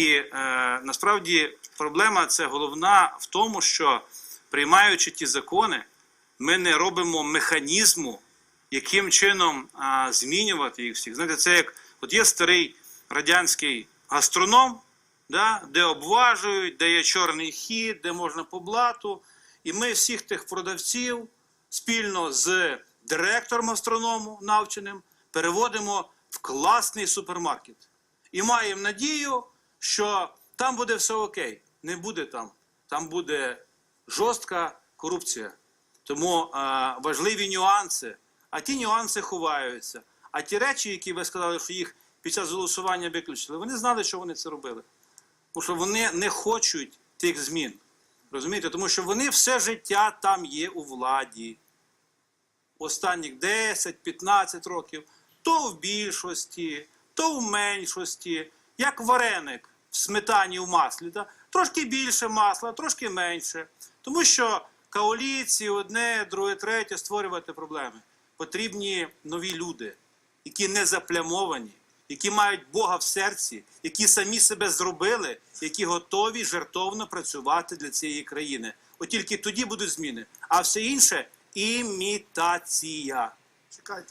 І е, насправді проблема це головна в тому, що приймаючи ті закони, ми не робимо механізму, яким чином а, змінювати їх всіх. Знаєте, це як от є старий радянський гастроном, да, де обважують, де є чорний хід, де можна по блату. І ми всіх тих продавців спільно з директором гастроному навченим переводимо в класний супермаркет. І маємо надію, що там буде все окей. Не буде там. Там буде жорстка корупція. Тому е, важливі нюанси. А ті нюанси ховаються. А ті речі, які ви сказали, що їх під час голосування виключили, вони знали, що вони це робили. Тому що вони не хочуть тих змін. Розумієте? Тому що вони все життя там є у владі. Останніх 10-15 років, то в більшості, то в меншості, як вареник в сметані в маслі. Да? Трошки більше масла, трошки менше. Тому що коаліції одне, друге, третє створювати проблеми. Потрібні нові люди, які не заплямовані, які мають Бога в серці, які самі себе зробили, які готові жертовно працювати для цієї країни. От тільки тоді будуть зміни. А все інше імітація. Чекайте.